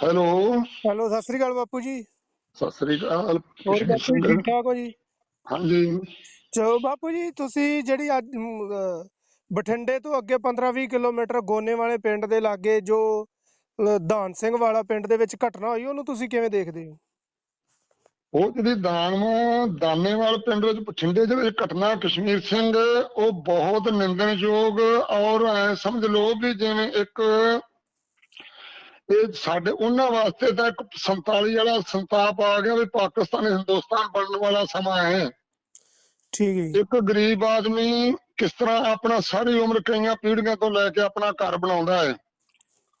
Hello. Hello Sat Sri ਅਕਾਲ ਬਾਪੂ ਜੀ। ਸਤਿ ਸ੍ਰੀ ਅਕਾਲ। ਹੋਰ ਬਾਪੂ ਜੀ ਠੀਕ ਠਾਕ ਹੋ ਜੀ? ਹਾਂਜੀ। ਚਲੋ ਬਾਪੂ ਜੀ ਤੁਸੀਂ ਜਿਹੜੀ ਅੱਜ ਬਠਿੰਡੇ ਤੋਂ ਅੱਗੇ 15-20 ਕਿਲੋਮੀਟਰ ਗੋਨੇ ਵਾਲੇ ਪਿੰਡ ਦੇ ਲਾਗੇ ਜੋ ਧਾਨ ਸਿੰਘ ਵਾਲਾ ਪਿੰਡ ਦੇ ਵਿੱਚ ਘਟਨਾ ਹੋਈ ਉਹਨੂੰ ਤੁਸੀਂ ਕਿਵੇਂ ਦੇਖਦੇ ਹੋ? ਉਹ ਜਿਹੜੀ ਦਾਨਵਾ ਦਾਨੇਵਾਲ ਪਿੰਡ ਵਿੱਚ ਬਠਿੰਡੇ ਦੇ ਵਿੱਚ ਘਟਨਾ ਕਸ਼ਮੀਰ ਸਿੰਘ ਉਹ ਬਹੁਤ ਨਿੰਦਣਯੋਗ ਔਰ ਐ ਸਮਝ ਲਓ ਵੀ ਜਿਵੇਂ ਇੱਕ ਇਹ ਸਾਡੇ ਉਹਨਾਂ ਵਾਸਤੇ ਤਾਂ ਇੱਕ 47 ਵਾਲਾ ਸੰਤਾਪ ਆ ਗਿਆ ਵੀ ਪਾਕਿਸਤਾਨ ਹਿੰਦੁਸਤਾਨ ਬਣਨ ਵਾਲਾ ਸਮਾਂ ਹੈ। ਠੀਕ ਹੈ ਇੱਕ ਗਰੀਬ ਆਦਮੀ ਕਿਸ ਤਰ੍ਹਾਂ ਆਪਣਾ ਸਾਰੀ ਉਮਰ ਕਈਆਂ ਪੀੜ੍ਹੀਆਂ ਤੋਂ ਲੈ ਕੇ ਆਪਣਾ ਘਰ ਬਣਾਉਂਦਾ ਹੈ।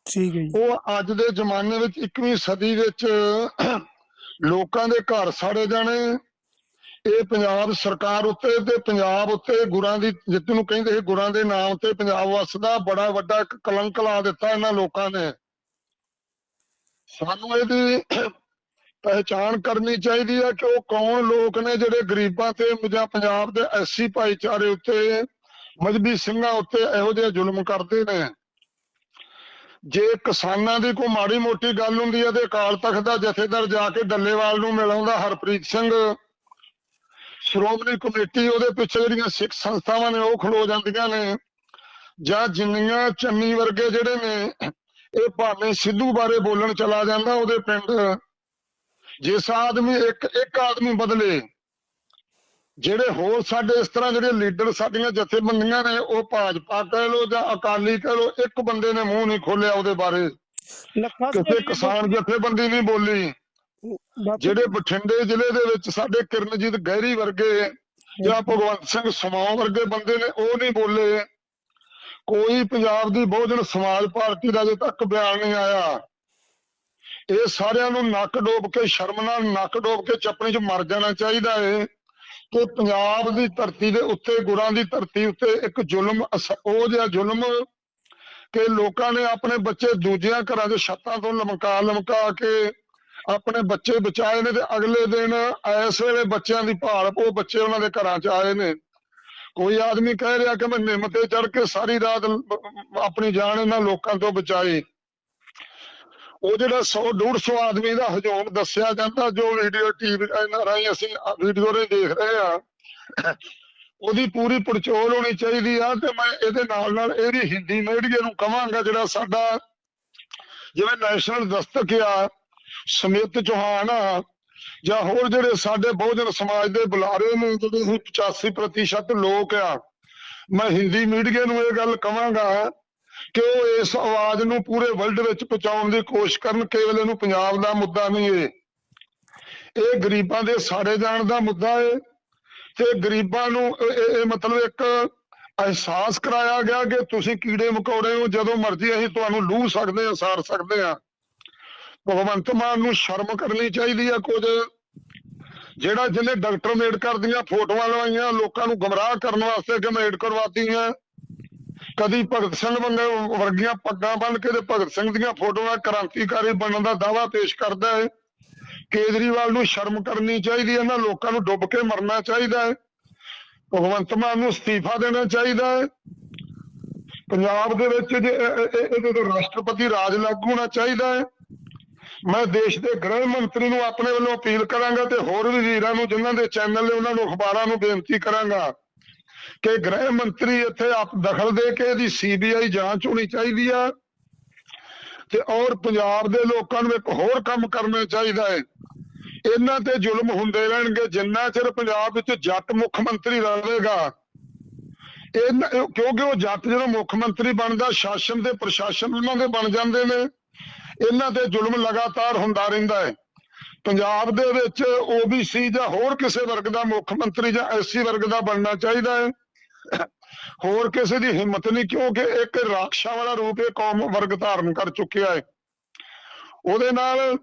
ਠੀਕ ਹੈ ਉਹ ਅੱਜ ਦੇ ਜ਼ਮਾਨੇ ਵਿੱਚ 21ਵੀਂ ਸਦੀ ਵਿੱਚ ਲੋਕਾਂ ਦੇ ਘਰ ਸਾੜੇ ਜਾਣੇ। ਇਹ ਪੰਜਾਬ ਸਰਕਾਰ ਉੱਤੇ ਤੇ ਪੰਜਾਬ ਉੱਤੇ ਗੁਰਾਂ ਦੀ ਜਿੱਤ ਨੂੰ ਕਹਿੰਦੇ ਸੀ ਗੁਰਾਂ ਦੇ ਨਾਮ ਤੇ ਪੰਜਾਬ ਵਸਦਾ ਬੜਾ ਵੱਡਾ ਇੱਕ ਕਲੰਕ ਲਾ ਦਿੱਤਾ ਇਹਨਾਂ ਲੋਕਾਂ ਨੇ। ਸਾਨੂੰ ਇਹਦੀ ਪਹਿਚਾਣ ਕਰਨੀ ਚਾਹੀਦੀ ਹੈ ਕਿ ਉਹ ਕੌਣ ਲੋਕ ਨੇ ਜਿਹੜੇ ਗਰੀਬਾਂ ਤੇ ਜਾਂ ਪੰਜਾਬ ਦੇ ਐਸੀ ਭਾਈਚਾਰੇ ਉੱਤੇ, ਮਜਬੀ ਸਿੰਘਾਂ ਉੱਤੇ ਇਹੋ ਜਿਹੇ ਜ਼ੁਲਮ ਕਰਦੇ ਨੇ। ਜੇ ਕਿਸਾਨਾਂ ਦੀ ਕੋਈ ਮਾੜੀ ਮੋਟੀ ਗੱਲ ਹੁੰਦੀ ਹੈ ਤੇ ਅਕਾਲ ਤਖਤ ਦਾ ਜਥੇਦਾਰ ਜਾ ਕੇ ਡੱਲੇਵਾਲ ਨੂੰ ਮਿਲਾਉਂਦਾ, ਹਰਪ੍ਰੀਤ ਸਿੰਘ। ਸ਼੍ਰੋਮਣੀ ਕਮੇਟੀ ਉਹਦੇ ਪਿੱਛੇ ਜਿਹੜੀਆਂ ਸਿੱਖ ਸੰਸਥਾਵਾਂ ਨੇ ਉਹ ਖਲੋ ਜਾਂਦੀਆਂ ਨੇ। ਜਾਂ ਜਿੰਨੀਆਂ ਚੰਨੀ ਵਰਗੇ ਜਿਹੜੇ ਨੇ ਇਹ ਭਾਵੇਂ ਸਿੱਧੂ ਬਾਰੇ ਬੋਲਣ ਚਲਾ ਜਾਂਦਾ ਉਹਦੇ ਪਿੰਡ। ਜਿਸ ਆਦਮੀ ਇੱਕ ਇੱਕ ਆਦਮੀ ਬਦਲੇ ਜਿਹੜੇ ਹੋਰ ਸਾਡੇ ਇਸ ਤਰ੍ਹਾਂ ਜਿਹੜੇ ਲੀਡਰ ਸਾਡੀਆਂ ਜਥੇਬੰਦੀਆਂ ਨੇ ਉਹ ਭਾਜਪਾ ਕਹਿ ਲੋ ਜਾਂ ਅਕਾਲੀ ਕਹਿ ਲੋ ਇੱਕ ਬੰਦੇ ਨੇ ਮੂੰਹ ਨਹੀਂ ਖੋਲਿਆ ਉਹਦੇ ਬਾਰੇ। ਕਿਸੇ ਕਿਸਾਨ ਜਥੇਬੰਦੀ ਨਹੀਂ ਬੋਲੀ। ਜਿਹੜੇ ਬਠਿੰਡੇ ਜ਼ਿਲ੍ਹੇ ਦੇ ਵਿੱਚ ਸਾਡੇ ਕਿਰਨਜੀਤ ਗਹਿਰੀ ਵਰਗੇ ਜਾਂ ਭਗਵੰਤ ਸਿੰਘ ਸਮਾਉ ਵਰਗੇ ਬੰਦੇ ਨੇ ਉਹ ਨਹੀਂ ਬੋਲੇ। ਕੋਈ ਪੰਜਾਬ ਦੀ ਬਹੁਜਨ ਸਮਾਜ ਪਾਰਟੀ ਦਾ ਅਜੇ ਤੱਕ ਬਿਆਨ ਨਹੀਂ ਆਇਆ। ਇਹ ਸਾਰਿਆਂ ਨੂੰ ਨੱਕ ਡੋਬ ਕੇ ਸ਼ਰਮ ਨਾਲ ਨੱਕ ਡੋਬ ਕੇ ਚੱਪਣੀ 'ਚ ਮਰ ਜਾਣਾ ਚਾਹੀਦਾ ਹੈ ਕਿ ਪੰਜਾਬ ਦੀ ਧਰਤੀ ਦੇ ਉੱਤੇ, ਗੁਰਾਂ ਦੀ ਧਰਤੀ ਉੱਤੇ ਇੱਕ ਜ਼ੁਲਮ ਅਸ- ਉਹ ਜਿਹਾ ਜ਼ੁਲਮ ਕਿ ਲੋਕਾਂ ਨੇ ਆਪਣੇ ਬੱਚੇ ਦੂਜਿਆਂ ਘਰਾਂ ਦੇ ਛੱਤਾਂ ਤੋਂ ਲਮਕਾ ਲਮਕਾ ਕੇ ਆਪਣੇ ਬੱਚੇ ਬਚਾਏ ਨੇ ਤੇ ਅਗਲੇ ਦਿਨ ਇਸ ਵੇਲੇ ਬੱਚਿਆਂ ਦੀ ਭਾਲ ਉਹ ਬੱਚੇ ਉਹਨਾਂ ਦੇ ਘਰਾਂ 'ਚ ਆਏ ਨੇ। ਕੋਈ ਆਦਮੀ ਕਹਿ ਰਿਹਾ ਕਿ ਮੈਂ ਨਿੰਮ ਤੇ ਚੜ ਕੇ ਸਾਰੀ ਰਾਤ ਆਪਣੀ ਜਾਨ ਇਹਨਾਂ ਲੋਕਾਂ ਤੋਂ ਬਚਾਈ ਉਹ ਜਿਹੜਾ 100 150 ਆਦਮੀ ਦਾ ਹਜੂਮ ਦੱਸਿਆ ਜਾਂਦਾ, ਜੋ ਵੀਡੀਓ ਟੀਵੀ ਇਹਨਾਂ ਰਾਹੀਂ ਅਸੀਂ ਵੀਡੀਓ ਰੇ ਦੇਖ ਰਹੇ ਆ ਉਹਦੀ ਪੂਰੀ ਪੜਚੋਲ ਹੋਣੀ ਚਾਹੀਦੀ ਆ ਤੇ ਮੈਂ ਇਹਦੇ ਨਾਲ ਨਾਲ ਇਹਦੀ ਹਿੰਦੀ ਮੀਡੀਆ ਨੂੰ ਕਵਾਂਗਾ ਜਿਹੜਾ ਸਾਡਾ ਜਿਵੇਂ ਨੈਸ਼ਨਲ ਦਸਤਕ ਆ, ਸਮਿਤ ਚੌਹਾਨ ਆ ਜਾਂ ਹੋਰ ਜਿਹੜੇ ਸਾਡੇ ਬਹੁਜਨ ਸਮਾਜ ਦੇ ਬੁਲਾਰੇ ਨੇ ਜਿਹੜੇ ਹੀ 85% ਲੋਕ ਆ, ਮੈਂ ਹਿੰਦੀ ਮੀਡੀਆ ਨੂੰ ਇਹ ਗੱਲ ਕਵਾਂਗਾ ਕਿ ਉਹ ਇਸ ਆਵਾਜ਼ ਨੂੰ ਪੂਰੇ ਵਰਲਡ ਵਿੱਚ ਪਹੁੰਚਾਉਣ ਦੀ ਕੋਸ਼ਿਸ਼ ਕਰਨ, ਕੇਵਲ ਇਹਨੂੰ ਪੰਜਾਬ ਦਾ ਮੁੱਦਾ ਨਹੀਂ ਏ। ਇਹ ਗਰੀਬਾਂ ਦੇ ਸਾੜੇ ਜਾਣ ਦਾ ਮੁੱਦਾ ਏ ਤੇ ਗਰੀਬਾਂ ਨੂੰ ਇਹ- ਇਹ ਮਤਲਬ ਇੱਕ ਅਹਿਸਾਸ ਕਰਾਇਆ ਗਿਆ ਕਿ ਤੁਸੀਂ ਕੀੜੇ ਮਕੌੜੇ ਹੋ ਜਦੋਂ ਮਰਜ਼ੀ ਅਸੀਂ ਤੁਹਾਨੂੰ ਲੂ ਸਕਦੇ ਹਾਂ ਸਾਰ ਸਕਦੇ ਹਾਂ। ਭਗਵੰਤ ਮਾਨ ਨੂੰ ਸ਼ਰਮ ਕਰਨੀ ਚਾਹੀਦੀ ਆ ਕੁਝ ਜਿਹੜਾ ਜਿਹਨੇ ਡਾਕਟਰ ਅੰਬੇਡਕਰ ਦੀਆਂ ਫੋਟੋਆਂ ਲਵਾਈਆਂ ਲੋਕਾਂ ਨੂੰ ਗਮਰਾਹ ਕਰਨ ਵਾਸਤੇ ਕਿ ਮੈਂ ਅੰਬੇਡਕਰ ਵਾਦੀਆਂ ਕਦੀ ਭਗਤ ਸਿੰਘ ਬੰਦੇ ਵਰਗੀਆਂ ਪੱਗਾਂ ਬੰਨ ਕੇ ਤੇ ਭਗਤ ਸਿੰਘ ਦੀਆਂ ਫੋਟੋਆਂ ਕ੍ਰਾਂਤੀਕਾਰੀ ਬਣਨ ਦਾ ਦਾਵਾ ਪੇਸ਼ ਕਰਦਾ ਹੈ ਕੇਜਰੀਵਾਲ ਨੂੰ ਸ਼ਰਮ ਕਰਨੀ ਚਾਹੀਦੀ ਹੈ ਇਹਨਾਂ ਲੋਕਾਂ ਨੂੰ ਡੁੱਬ ਕੇ ਮਰਨਾ ਚਾਹੀਦਾ ਹੈ ਭਗਵੰਤ ਮਾਨ ਨੂੰ ਅਸਤੀਫਾ ਦੇਣਾ ਚਾਹੀਦਾ ਹੈ ਪੰਜਾਬ ਦੇ ਵਿੱਚ ਜੇ ਇਹਦੇ ਤੋਂ ਰਾਸ਼ਟਰਪਤੀ ਰਾਜ ਲਾਗੂ ਹੋਣਾ ਚਾਹੀਦਾ ਹੈ ਮੈਂ ਦੇਸ਼ ਦੇ ਗ੍ਰਹਿ ਮੰਤਰੀ ਨੂੰ ਆਪਣੇ ਵੱਲੋਂ ਅਪੀਲ ਕਰਾਂਗਾ ਤੇ ਹੋਰ ਵੀ ਵੀਰਾਂ ਨੂੰ, ਜਿਨ੍ਹਾਂ ਦੇ ਚੈਨਲ ਨੇ ਉਹਨਾਂ ਨੂੰ ਅਖਬਾਰਾਂ ਨੂੰ ਬੇਨਤੀ ਕਰਾਂਗਾ ਕਿ ਗ੍ਰਹਿ ਮੰਤਰੀ ਇੱਥੇ ਆਪ ਦਖਲ ਦੇ ਕੇ ਇਹਦੀ ਸੀਬੀਆਈ ਜਾਂਚ ਹੋਣੀ ਚਾਹੀਦੀ ਆ ਤੇ ਔਰ ਪੰਜਾਬ ਦੇ ਲੋਕਾਂ ਨੂੰ ਇੱਕ ਹੋਰ ਕੰਮ ਕਰਨਾ ਚਾਹੀਦਾ ਹੈ। ਇਹਨਾਂ ਤੇ ਜ਼ੁਲਮ ਹੁੰਦੇ ਰਹਿਣਗੇ, ਜਿੰਨਾ ਚਿਰ ਪੰਜਾਬ ਵਿੱਚ ਜੱਟ ਮੁੱਖ ਮੰਤਰੀ ਰਹੇਗਾ। ਇਹਨਾਂ ਇਹ- ਕਿਉਂਕਿ ਉਹ ਜੱਟ ਜਦੋਂ ਮੁੱਖ ਮੰਤਰੀ ਬਣਦਾ, ਸ਼ਾਸਨ ਤੇ ਪ੍ਰਸ਼ਾਸਨ ਉਹਨਾਂ ਦੇ ਬਣ ਜਾਂਦੇ ਨੇ। ਇਹਨਾਂ ਤੇ ਜ਼ੁਲਮ ਲਗਾਤਾਰ ਹੁੰਦਾ ਰਹਿੰਦਾ ਹੈ। ਪੰਜਾਬ ਦੇ ਵਿੱਚ ਓਬੀਸੀ ਜਾਂ ਹੋਰ ਕਿਸੇ ਵਰਗ ਦਾ ਮੁੱਖ ਮੰਤਰੀ ਜਾਂ ਐਸਸੀ ਵਰਗ ਦਾ ਬਣਨਾ ਚਾਹੀਦਾ ਹੈ। ਹੋਰ ਕਿਸੇ ਦੀ ਹਿੰਮਤ ਨਹੀਂ, ਕਿਉਂਕਿ ਇੱਕ ਰਾਖਸ਼ਾ ਵਾਲਾ ਰੂਪ ਇਹ ਕੌਮ ਵਰਗ ਧਾਰਨ ਕਰ ਚੁੱਕਿਆ ਹੈ। ਉਹਦੇ ਨਾਲ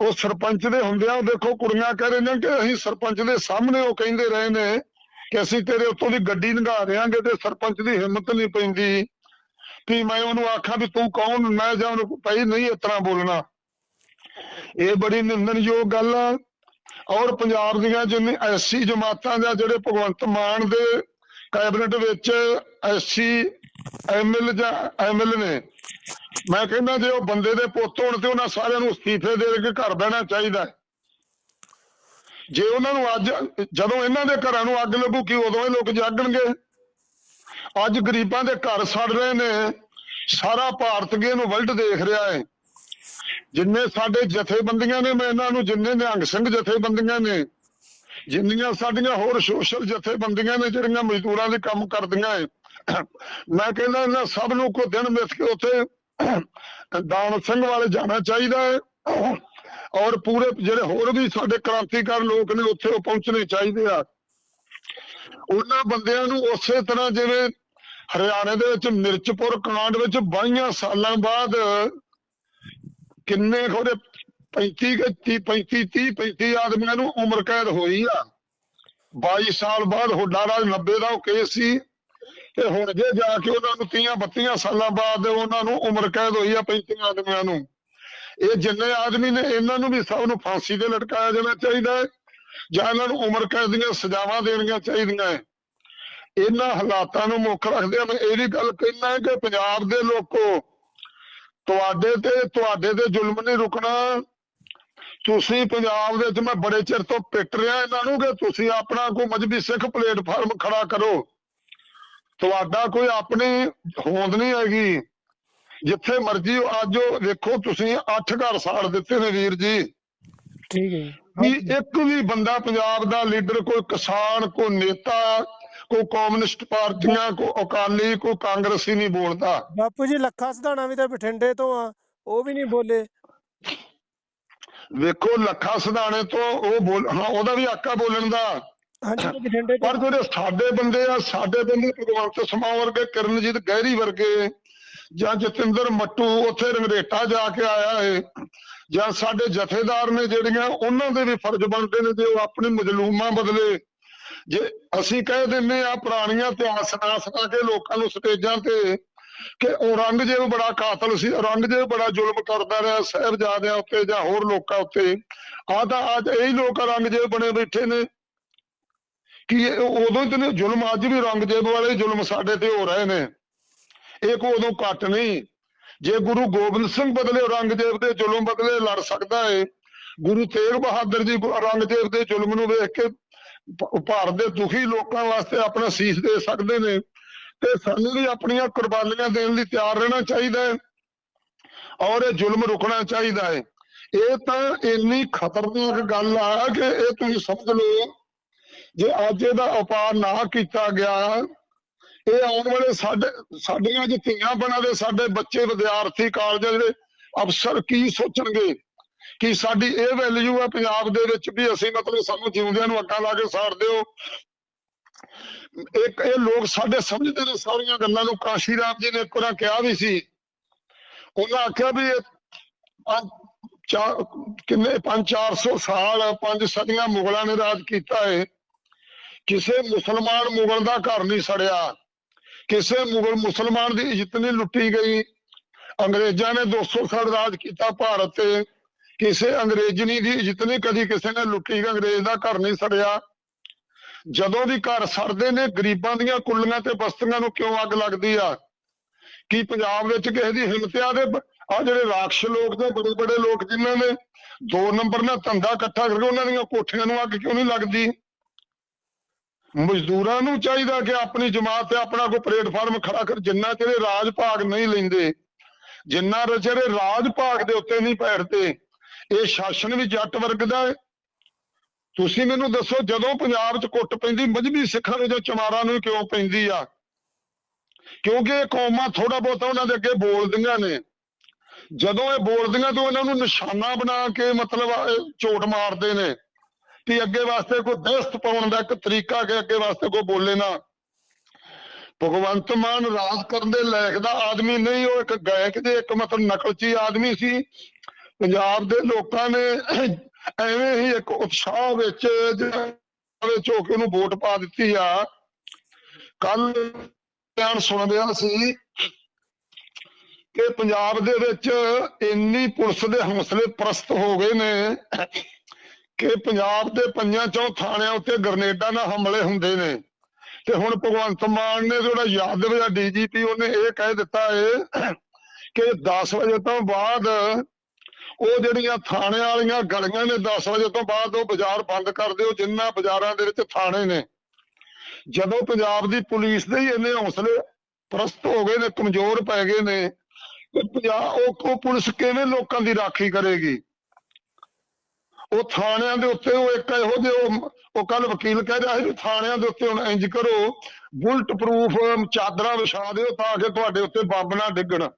ਉਹ ਸਰਪੰਚ ਦੇ ਹੁੰਦਿਆਂ ਦੇਖੋ ਕੁੜੀਆਂ ਕਹਿ ਰਹੀਆਂ ਕਿ ਅਸੀਂ ਸਰਪੰਚ ਦੇ ਸਾਹਮਣੇ ਉਹ ਕਹਿੰਦੇ ਰਹੇ ਨੇ ਕਿ ਅਸੀਂ ਤੇਰੇ ਉੱਤੋਂ ਦੀ ਗੱਡੀ ਲੰਘਾ ਦੇਾਂਗੇ ਤੇ ਸਰਪੰਚ ਦੀ ਹਿੰਮਤ ਨਹੀਂ ਪੈਂਦੀ। ਵੀ ਮੈਂ ਉਹਨੂੰ ਆਖਾਂ ਵੀ ਤੂੰ ਕੌਣ? ਮੈਂ ਜਾਂ ਉਹਨੂੰ ਭਾਈ ਨਹੀਂ ਇਸ ਤਰ੍ਹਾਂ ਬੋਲਣਾ। ਇਹ ਬੜੀ ਨਿੰਦਣਯੋਗ ਗੱਲ ਆ। ਔਰ ਪੰਜਾਬ ਦੀਆਂ ਜਿੰਨੀ ਐਸੀ ਜਮਾਤਾਂ ਜਾਂ ਜਿਹੜੇ ਭਗਵੰਤ ਮਾਨ ਦੇ ਕੈਬਨਿਟ ਵਿੱਚ ਐਸੀ ਐਮਐਲ ਜਾਂ ਐਮਐਲ ਨੇ, ਮੈਂ ਕਹਿੰਦਾ ਜੇ ਉਹ ਬੰਦੇ ਦੇ ਪੁੱਤ ਹੋਣ ਤੇ ਉਹਨਾਂ ਸਾਰਿਆਂ ਨੂੰ ਅਸਤੀਫੇ ਦੇ ਕੇ ਘਰ ਬਹਿਣਾ ਚਾਹੀਦਾ ਹੈ। ਜੇ ਉਹਨਾਂ ਨੂੰ ਅੱਜ ਜਦੋਂ ਇਹਨਾਂ ਦੇ ਘਰਾਂ ਨੂੰ ਅੱਗ ਲੱਗੂ, ਕਿ ਉਦੋਂ ਇਹ ਲੋਕ ਜਾਗਣਗੇ? ਅੱਜ ਗਰੀਬਾਂ ਦੇ ਘਰ ਸੜ ਰਹੇ ਨੇ। ਸਾਰਾ ਭਾਰਤ ਗੇ ਨੂੰ ਵਰਲਡ ਦੇਖ ਰਿਹਾ ਹੈ ਜਿੰਨੇ ਸਾਡੇ ਜਥੇਬੰਦੀਆਂ ਨੇ, ਮੈਂ ਇਹਨਾਂ ਨੂੰ ਜਿੰਨੇ ਨਿਹੰਗ ਸਿੰਘ ਜਥੇਬੰਦੀਆਂ ਨੇ, ਜਿੰਨੀਆਂ ਸਾਡੀਆਂ ਹੋਰ ਸੋਸ਼ਲ ਜਥੇਬੰਦੀਆਂ ਨੇ, ਜਿਹੜੀਆਂ ਮਜ਼ਦੂਰਾਂ ਦੇ ਕੰਮ ਕਰਦੀਆਂ ਏ। ਮੈਂ ਕਹਿੰਦਾ ਇਹਨਾਂ ਸਭ ਨੂੰ ਕੋ ਦਿਨ ਮਿਸ ਕੇ ਉੱਥੇ ਦਾਨ ਸਿੰਘ ਵਾਲੇ ਜਾਣਾ ਚਾਹੀਦਾ ਹੈ ਔਰ ਪੂਰੇ ਜਿਹੜੇ ਹੋਰ ਵੀ ਸਾਡੇ ਕ੍ਰਾਂਤੀਕਾਰ ਲੋਕ ਨੇ, ਉੱਥੇ ਉਹ ਪਹੁੰਚਣੇ ਚਾਹੀਦੇ ਆ। ਉਹਨਾਂ ਬੰਦਿਆਂ ਨੂੰ ਉਸੇ ਤਰ੍ਹਾਂ ਜਿਵੇਂ ਹਰਿਆਣੇ ਦੇ ਵਿੱਚ ਮਿਰਚਪੁਰ ਕਾਂਡ ਵਿੱਚ 22 ਸਾਲਾਂ ਬਾਅਦ ਕਿੰਨੇ ਖੋਰੇ? 35 ਕੁ, ਤੀਹ 35 30 35 ਆਦਮੀਆਂ ਨੂੰ ਉਮਰ ਕੈਦ ਹੋਈ ਆ। 22 ਸਾਲ ਬਾਅਦ ਹੁੱਡਾ ਰਾਜ 90 ਦਾ ਉਹ ਕੇਸ ਸੀ। ਤੇ ਹੁਣ ਜੇ ਜਾ ਕੇ ਉਹਨਾਂ ਨੂੰ 30 32 ਸਾਲਾਂ ਬਾਅਦ ਉਹਨਾਂ ਨੂੰ ਉਮਰ ਕੈਦ ਹੋਈ ਆ 35 ਆਦਮੀਆਂ ਨੂੰ। ਇਹ ਜਿੰਨੇ ਆਦਮੀ ਨੇ, ਇਹਨਾਂ ਨੂੰ ਵੀ ਸਭ ਨੂੰ ਫਾਂਸੀ ਤੇ ਲਟਕਾਇਆ ਜਾਣਾ ਚਾਹੀਦਾ ਹੈ। ਜਾਂ ਇਹਨਾਂ ਨੂੰ ਉਮਰ ਕੈਦ ਦੀਆਂ ਸਜ਼ਾਵਾਂ ਦੇਣੀਆਂ ਚਾਹੀਦੀਆਂ ਹੈ। ਇਹਨਾਂ ਹਾਲਾਤਾਂ ਨੂੰ ਮੁੱਖ ਰੱਖਦੇ ਮੈਂ ਇਹ ਵੀ ਗੱਲ ਕਹਿਣਾ ਹੈ ਕਿ ਪੰਜਾਬ ਦੇ ਲੋਕੋ ਤੁਹਾਡੇ ਤੇ ਤੁਹਾਡੇ ਤੇ ਜ਼ੁਲਮ ਨਹੀਂ ਰੁਕਣਾ। ਤੁਸੀਂ ਪੰਜਾਬ ਦੇ ਵਿੱਚ ਮੈਂ ਬੜੇ ਚਿਰ ਤੋਂ ਪਿੱਟ ਰਿਹਾ ਇਹਨਾਂ ਨੂੰ ਕਿ ਤੁਸੀਂ ਆਪਣਾ ਕੋਈ ਮਜਬੀ ਸਿੱਖ ਪਲੇਟਫਾਰਮ ਖੜਾ ਕਰੋ। ਤੁਹਾਡਾ ਕੋਈ ਆਪਣੀ ਹੋਂਦ ਨਹੀਂ ਹੈਗੀ। ਜਿੱਥੇ ਮਰਜ਼ੀ ਅੱਜ ਵੇਖੋ ਤੁਸੀਂ ਅੱਠ ਘਰ ਸਾੜ ਦਿੱਤੇ ਨੇ ਵੀਰ ਜੀ। ਠੀਕ ਹੈ ਜੀ। ਵੀ ਇੱਕ ਵੀ ਬੰਦਾ ਪੰਜਾਬ ਦਾ ਲੀਡਰ ਕੋਈ ਕਿਸਾਨ ਕੋਈ ਨੇਤਾ ਕੋਈ ਕਮਿਊਨਿਸਟ ਪਾਰਟੀਆਂ ਕੋਈ ਅਕਾਲੀ ਕੋਈ ਕਾਂਗਰਸੀ ਨਹੀਂ ਬੋਲਦਾ। ਬਾਪੂ ਜੀ ਲੱਖਾ ਸਿਧਾਣਾ ਵੀ ਤਾਂ ਬਠਿੰਡੇ ਤੋਂ ਆ ਉਹ ਵੀ ਨਹੀਂ ਬੋਲੇ। ਵੇਖੋ ਲੱਖਾ ਸਿਧਾਣੇ ਤੋਂ ਉਹ ਬੋਲ ਹਾਂ ਉਹਦਾ ਵੀ ਆਕਾ ਬੋਲਣ ਦਾ। ਪਰ ਜਿਹੜੇ ਸਾਡੇ ਬੰਦੇ ਆ ਸਾਡੇ ਬੰਦੇ ਭਗਵੰਤ ਸਮਾ ਵਰਗੇ ਕਿਰਨਜੀਤ ਗਹਿਰੀ ਵਰਗੇ ਜਾਂ ਜਤਿੰਦਰ ਮੱਟੂ ਉੱਥੇ ਰੰਗਰੇਟਾ ਜਾ ਕੇ ਆਇਆ ਏ ਜਾਂ ਸਾਡੇ ਜਥੇਦਾਰ ਨੇ ਜਿਹੜੀਆਂ ਉਹਨਾਂ ਦੇ ਵੀ ਫਰਜ਼ ਬਣਦੇ ਨੇ ਜੇ ਉਹ ਆਪਣੀ ਮਜਲੂਮਾਂ ਬਦਲੇ ਜੇ ਅਸੀਂ ਕਹਿ ਦਿੰਨੇ ਆ ਪੁਰਾਣੀਆਂ ਇਤਿਹਾਸ ਸੁਣਾ ਸੁਣਾ ਕੇ ਲੋਕਾਂ ਨੂੰ ਸਟੇਜਾਂ ਤੇ ਕਿ ਔਰੰਗਜ਼ੇਬ ਬੜਾ ਕਾਤਲ ਸੀ ਔਰੰਗਜ਼ੇਬ ਬੜਾ ਜ਼ੁਲਮ ਕਰਦਾ ਰਿਹਾ, ਸਾਹਿਬਜ਼ਾਦਿਆਂ ਉੱਤੇ ਜਾਂ ਹੋਰ ਲੋਕਾਂ ਉੱਤੇ। ਆਹ ਤਾਂ ਅੱਜ ਇਹੀ ਲੋਕ ਔਰੰਗਜ਼ੇਬ ਬਣੇ ਬੈਠੇ ਨੇ। ਕਿ ਉਦੋਂ ਤੇ ਜ਼ੁਲਮ ਅੱਜ ਵੀ ਔਰੰਗਜ਼ੇਬ ਵਾਲੇ ਜ਼ੁਲਮ ਸਾਡੇ ਤੇ ਹੋ ਰਹੇ ਨੇ। ਇਹ ਕੋ ਉਦੋਂ ਘੱਟ ਨਹੀਂ। ਜੇ ਗੁਰੂ ਗੋਬਿੰਦ ਸਿੰਘ ਬਦਲੇ ਔਰੰਗਜ਼ੇਬ ਦੇ ਜ਼ੁਲਮ ਬਦਲੇ ਲੜ ਸਕਦਾ ਏ, ਗੁਰੂ ਤੇਗ ਬਹਾਦਰ ਜੀ ਔਰੰਗਜ਼ੇਬ ਦੇ ਜ਼ੁਲਮ ਨੂੰ ਵੇਖ ਕੇ ਭਾਰਤ ਦੇ ਦੁਖੀ ਲੋਕਾਂ ਵਾਸਤੇ ਆਪਣਾ ਸੀਸ ਦੇ ਸਕਦੇ ਨੇ ਤੇ ਸਾਨੂੰ ਵੀ ਆਪਣੀਆਂ ਕੁਰਬਾਨੀਆਂ ਦੇਣ ਲਈ ਤਿਆਰ ਰਹਿਣਾ ਚਾਹੀਦਾ ਹੈ ਔਰ ਇਹ ਜ਼ੁਲਮ ਰੁਕਣਾ ਚਾਹੀਦਾ ਹੈ। ਇਹ ਤਾਂ ਇੰਨੀ ਖਤਰਨਾਕ ਗੱਲ ਆ ਕਿ ਇਹ ਤੁਸੀਂ ਸਮਝ ਲਓ, ਜੇ ਅੱਜ ਇਹਦਾ ਉਪਾਅ ਨਾ ਕੀਤਾ ਗਿਆ, ਇਹ ਆਉਣ ਵਾਲੇ ਸਾਡੇ, ਸਾਡੀਆਂ ਜੇ ਧੀਆਂ ਬਣਾ ਦੇ ਸਾਡੇ ਬੱਚੇ ਵਿਦਿਆਰਥੀ ਕਾਲਜ ਜਿਹੜੇ ਅਫਸਰ ਕੀ ਸੋਚਣਗੇ? ਕਿ ਸਾਡੀ ਇਹ ਵੈਲਿਊ ਹੈ ਪੰਜਾਬ ਦੇ ਵਿੱਚ ਵੀ ਅਸੀਂ ਮਤਲਬ ਸਾਨੂੰ ਜਿਉਂਦਿਆਂ ਨੂੰ ਅੱਗਾ ਲਾ ਕੇ ਸਾੜ ਦਿਓ। ਇੱਕ ਇਹ ਲੋਕ ਸਾਡੇ ਸਮਝਦੇ ਨੇ ਸਾਰੀਆਂ ਗੱਲਾਂ ਨੂੰ। ਕਾਸ਼ੀ ਰਾਮ ਜੀ ਨੇ ਇੱਕ ਵਾਰ ਕਿਹਾ ਵੀ ਸੀ। ਉਹਨਾਂ ਆਖਿਆ ਵੀ ਪੰਜ ਚਾਰ ਕਿੰਨੇ 5-400 ਸਾਲ ਪੰਜ ਸਦੀਆਂ ਮੁਗਲਾਂ ਨੇ ਰਾਜ ਕੀਤਾ ਹੈ ਕਿਸੇ ਮੁਸਲਮਾਨ ਮੁਗਲ ਦਾ ਘਰ ਨਹੀਂ ਸੜਿਆ। ਕਿਸੇ ਮੁਗਲ ਮੁਸਲਮਾਨ ਦੀ ਇੱਜ਼ਤ ਨਹੀਂ ਲੁੱਟੀ ਗਈ। ਅੰਗਰੇਜ਼ਾਂ ਨੇ 200 ਸਾਲ ਰਾਜ ਕੀਤਾ ਭਾਰਤ ਤੇ। ਕਿਸੇ ਅੰਗਰੇਜ਼ਨੀ ਦੀ ਇੱਜ਼ਤ ਨਹੀਂ, ਕਦੀ ਕਿਸੇ ਨੇ ਲੁੱਟੀ ਅੰਗਰੇਜ਼ ਦਾ ਘਰ ਨਹੀਂ ਸੜਿਆ। ਜਦੋਂ ਵੀ ਘਰ ਸੜਦੇ ਨੇ, ਗਰੀਬਾਂ ਦੀਆਂ ਕੁੱਲੀਆਂ ਤੇ ਬਸਤੀਆਂ ਨੂੰ ਕਿਉਂ ਅੱਗ ਲੱਗਦੀ ਆ? ਕੀ ਪੰਜਾਬ ਵਿੱਚ ਕਿਸੇ ਦੀ ਹਿੰਮਤ ਆ? ਦੇ ਆ ਜਿਹੜੇ ਰਾਖਸ਼ ਲੋਕ ਤੇ ਬੜੇ ਬੜੇ ਲੋਕ ਜਿਨ੍ਹਾਂ ਨੇ ਦੋ ਨੰਬਰ ਨਾਲ ਧੰਦਾ ਇਕੱਠਾ ਕਰਕੇ ਉਹਨਾਂ ਦੀਆਂ ਕੋਠੀਆਂ ਨੂੰ ਅੱਗ ਕਿਉਂ ਨਹੀਂ ਲੱਗਦੀ? ਮਜ਼ਦੂਰਾਂ ਨੂੰ ਚਾਹੀਦਾ ਕਿ ਆਪਣੀ ਜਮਾਤ ਤੇ ਆਪਣਾ ਕੋਈ ਪਲੇਟਫਾਰਮ ਖੜਾ ਕਰ। ਜਿੰਨਾ ਚਿਰ ਰਾਜ ਭਾਗ ਨਹੀਂ ਲੈਂਦੇ, ਜਿੰਨਾ ਚਿਰ ਰਾਜ ਭਾਗ ਦੇ ਉੱਤੇ ਨਹੀਂ ਬੈਠਦੇ ਇਹ ਸ਼ਾਸਨ ਵੀ ਜੱਟ ਵਰਗ ਦਾ ਹੈ। ਤੁਸੀਂ ਮੈਨੂੰ ਦੱਸੋ, ਜਦੋਂ ਪੰਜਾਬ 'ਚ ਕੁੱਟ ਪੈਂਦੀ ਮਜਬੀ ਸਿੱਖਾਂ ਨੂੰ ਜਾਂ ਚਮਾਰਾਂ ਨੂੰ ਕਿਉਂ ਪੈਂਦੀ ਆ? ਕਿਉਂਕਿ ਇਹ ਕੌਮਾਂ ਥੋੜਾ ਬਹੁਤਾ ਉਹਨਾਂ ਦੇ ਅੱਗੇ ਬੋਲਦੀਆਂ ਨੇ। ਜਦੋਂ ਇਹ ਬੋਲਦੀਆਂ ਤਾਂ ਇਹਨਾਂ ਨੂੰ ਨਿਸ਼ਾਨਾ ਬਣਾ ਕੇ ਮਤਲਬ ਇਹ ਝੋਟ ਮਾਰਦੇ ਨੇ ਕਿ ਅੱਗੇ ਵਾਸਤੇ ਕੋਈ ਦਸਤ ਪਾਉਣ ਦਾ ਇੱਕ ਤਰੀਕਾ ਕਿ ਅੱਗੇ ਵਾਸਤੇ ਕੋਈ ਬੋਲੇ ਨਾ। ਭਗਵੰਤ ਮਾਨ ਰਾਜ ਕਰਨ ਦੇ ਲਾਇਕ ਦਾ ਆਦਮੀ ਨਹੀਂ, ਉਹ ਇੱਕ ਗਾਇਕ ਦੇ ਇੱਕ ਮਤਲਬ ਨਕਲਚੀ ਆਦਮੀ ਸੀ। ਪੰਜਾਬ ਦੇ ਲੋਕਾਂ ਨੇ ਐਵੇਂ ਹੀ ਇੱਕ ਉਤਸ਼ਾਹ ਵਿੱਚ ਵਿੱਚ ਹੋ ਕੇ ਉਹਨੂੰ ਵੋਟ ਪਾ ਦਿੱਤੀ ਆ। ਕੱਲ ਬਿਆਨ ਸੁਣ ਰਿਹਾ ਸੀ ਕਿ ਪੰਜਾਬ ਦੇ ਵਿੱਚ ਇੰਨੀ ਪੁਲਿਸ ਦੇ ਹੌਸਲੇ ਪ੍ਰਸਤ ਹੋ ਗਏ ਨੇ ਕਿ ਪੰਜਾਬ ਦੇ ਪੰਜਾਂ ਚੋਂ ਥਾਣਿਆਂ ਉੱਤੇ ਗਰਨੇਡਾਂ ਨਾਲ ਹਮਲੇ ਹੁੰਦੇ ਨੇ। ਤੇ ਹੁਣ ਭਗਵੰਤ ਮਾਨ ਨੇ ਜਿਹੜਾ ਯਾਦਵ ਜਾਂ ਡੀਜੀਪੀ ਉਹਨੇ ਇਹ ਕਹਿ ਦਿੱਤਾ ਹੈ ਕਿ 10 ਵਜੇ ਤੋਂ ਬਾਅਦ ਉਹ ਜਿਹੜੀਆਂ ਥਾਣੇ ਵਾਲੀਆਂ ਗਲੀਆਂ ਨੇ 10 ਵਜੇ ਤੋਂ ਬਾਅਦ ਉਹ ਬਾਜ਼ਾਰ ਬੰਦ ਕਰ ਦਿਓ, ਜਿੰਨਾ ਬਾਜ਼ਾਰਾਂ ਦੇ ਵਿੱਚ ਥਾਣੇ ਨੇ। ਜਦੋਂ ਪੰਜਾਬ ਦੀ ਪੁਲਿਸ ਦੇ ਹੀ ਇੰਨੇ ਹੌਸਲੇ ਪ੍ਰਸਤ ਹੋ ਗਏ ਨੇ, ਕਮਜ਼ੋਰ ਪੈ ਗਏ ਨੇ ਤੇ ਪੰਜਾਬ, ਉਹ ਪੁਲਿਸ ਕਿਵੇਂ ਲੋਕਾਂ ਦੀ ਰਾਖੀ ਕਰੇਗੀ? ਉਹ ਥਾਣਿਆਂ ਦੇ ਉੱਤੇ ਉਹ ਇੱਕ ਇਹੋ ਜਿਹੇ ਉਹ ਕੱਲ ਵਕੀਲ ਕਹਿ ਰਿਹਾ ਸੀ ਵੀ ਥਾਣਿਆਂ ਦੇ ਉੱਤੇ ਹੁਣ ਇੰਜ ਕਰੋ ਬੁਲਟ ਪ੍ਰੂਫ ਚਾਦਰਾਂ ਵਿਛਾ ਦਿਓ ਤਾਂ ਕਿ ਤੁਹਾਡੇ ਉੱਤੇ ਬੰਬ ਨਾ ਡਿੱਗਣ।